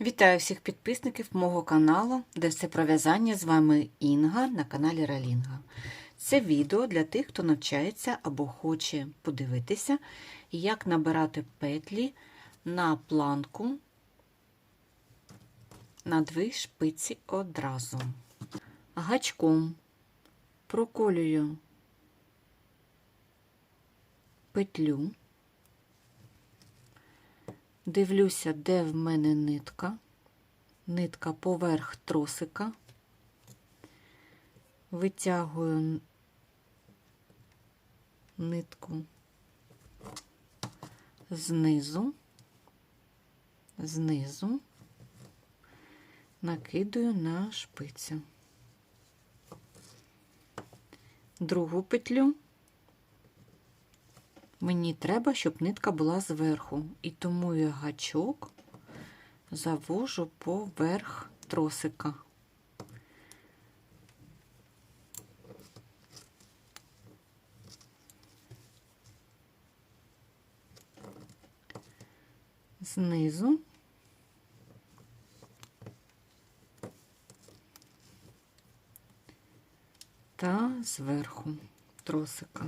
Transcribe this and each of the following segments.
Вітаю всіх підписників мого каналу, де все про в'язання. З вами Інга на каналі Ралінга. Це відео для тих, хто навчається або хоче подивитися, як набирати петлі на планку на дві шпиці одразу. Гачком проколюю петлю. Дивлюся, де в мене нитка. Нитка поверх тросика. Витягую нитку знизу, знизу, накидаю на шпицю. Другу петлю Мені треба, щоб нитка була зверху, і тому я гачок завожу поверх тросика. Знизу та зверху тросика.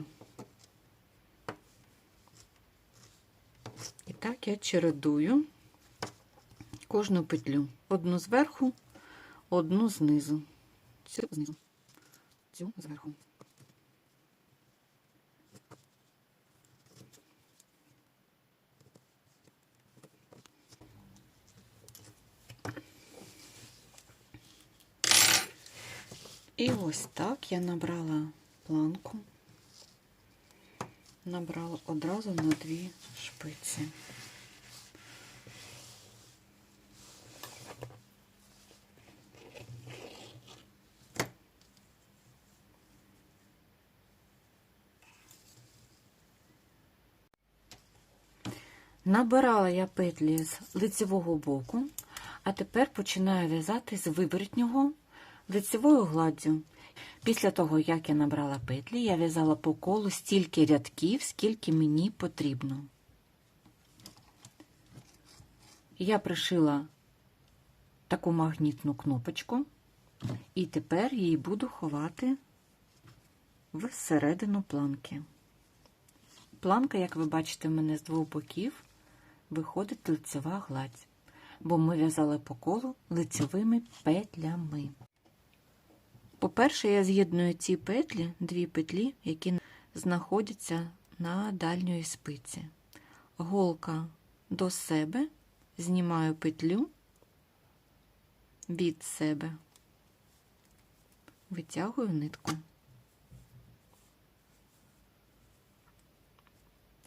І так я чередую кожну петлю. Одну зверху, одну знизу. Цю знизу, цю зверху. І ось так я набрала планку набрала одразу на дві шпиці. Набирала я петлі з лицевого боку, а тепер починаю в'язати з виворотнього лицевою гладдю. Після того, як я набрала петлі, я в'язала по колу стільки рядків, скільки мені потрібно. Я пришила таку магнітну кнопочку, і тепер її буду ховати всередину планки. Планка, як ви бачите, в мене з двох боків виходить лицева гладь, бо ми в'язали по колу лицевими петлями. По-перше, я з'єдную ці петлі, дві петлі, які знаходяться на дальньої спиці. Голка до себе, знімаю петлю від себе, витягую нитку.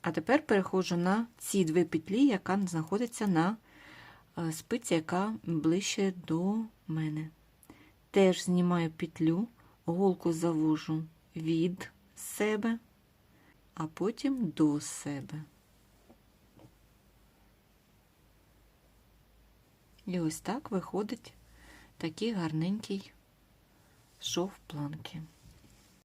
А тепер переходжу на ці дві петлі, яка знаходиться на е, спиці, яка ближче до мене. Теж знімаю петлю, голку завожу від себе, а потім до себе. І ось так виходить такий гарненький шов планки.